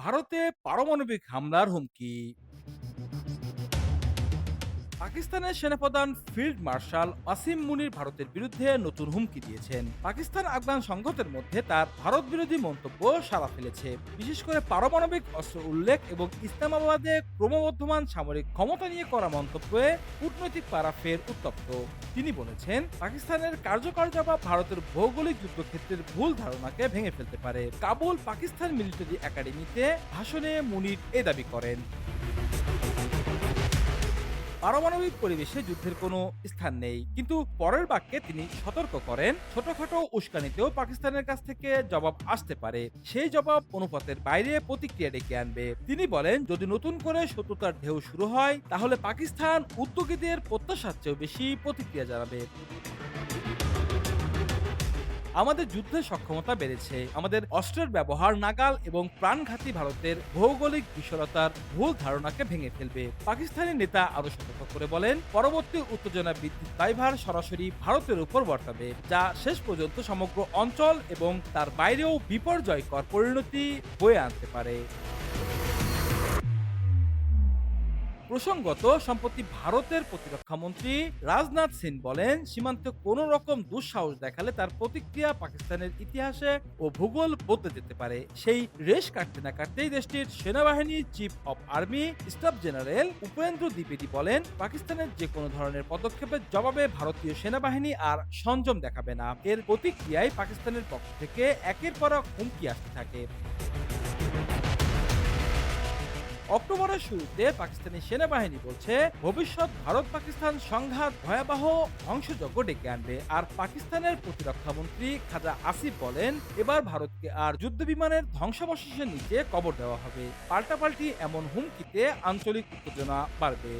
ভারতে পারমাণবিক হামলার হুমকি পাকিস্তানের সেনাপ্রধান ফিল্ড মার্শাল আসিম মুনির ভারতের বিরুদ্ধে নতুন হুমকি দিয়েছেন। পাকিস্তান আফগান সংঘাতের মধ্যে তার ভারত বিরোধী মন্তব্য সাড়া ফেলেছে। বিশেষ করে পারমাণবিক অস্ত্র উল্লেখ এবং ইসলামাবাদে ক্রমবর্ধমান সামরিক ক্ষমতা নিয়ে করা মন্তব্যে কূটনৈতিক পারাফের উত্তপ্ত। তিনি বলেছেন, পাকিস্তানের কার্যকর জবাব ভারতের ভৌগোলিক যুদ্ধক্ষেত্রের ভুল ধারণাকে ভেঙে ফেলতে পারে। কাবুল পাকিস্তান মিলিটারি একাডেমিতে ভাষণে মুনির এ দাবি করেন। পারমাণবিক পরিবেশে যুদ্ধের কোনো স্থান নেই। কিন্তু পরের বাক্যে তিনি সতর্ক করেন, ছোটখাটো উস্কানিতেও পাকিস্তানের কাছ থেকে জবাব আসতে পারে। সেই জবাব অনুপাতের বাইরে প্রতিক্রিয়া ডেকে আনবে। তিনি বলেন, যদি নতুন করে শত্রুতার ঢেউ শুরু হয়, তাহলে পাকিস্তান উদ্যোগীদের প্রত্যাশার চেয়েও বেশি প্রতিক্রিয়া জানাবে। আমাদের যুদ্ধের সক্ষমতা বেড়েছে। আমাদের অস্ত্রের ব্যবহার নাগাল এবং প্রাণঘাতী ভারতের ভৌগোলিক বিশালতার ভুল ধারণাকে ভেঙে ফেলবে। পাকিস্তানের নেতা আরও সতর্ক করে বলেন, পরবর্তী উত্তেজনা বৃদ্ধির দায়ভার সরাসরি ভারতের উপর বর্তাবে, যা শেষ পর্যন্ত সমগ্র অঞ্চল এবং তার বাইরেও বিপর্যয়কর পরিণতি বয়ে আনতে পারে। প্রসঙ্গত, সম্প্রতি ভারতের প্রতিরক্ষা মন্ত্রী রাজনাথ সিং বলেন, সীমান্তে কোনো রকম দুঃসাহস দেখালে তার প্রতিক্রিয়া পাকিস্তানের ইতিহাসে ও ভূগোল বদলে যেতে পারে। সেই রেশ কাটতে না কাটতেই দেশটির সেনাবাহিনীর chief of army, staff general Upendra দ্বিবেদী বলেন, পাকিস্তানের যে কোনো ধরনের পদক্ষেপের জবাবে ভারতীয় সেনাবাহিনী আর সংযম দেখাবে না। এর প্রতিক্রিয়ায় পাকিস্তানের পক্ষ থেকে একের পর হুমকি আসতে থাকে। অক্টোবরের শুরুতে পাকিস্তানি সেনাবাহিনী বলছে, ভবিষ্যৎ ভারত পাকিস্তান সংঘাত ভয়াবহ ধ্বংসযজ্ঞ ডেকে আনবে। আর পাকিস্তানের প্রতিরক্ষা মন্ত্রী খাজা আসিফ বলেন, এবার ভারতকে আর যুদ্ধ বিমানের ধ্বংসাবশেষের নিচে কবর দেওয়া হবে। পাল্টাপাল্টি এমন হুমকিতে আঞ্চলিক উত্তেজনা বাড়বে।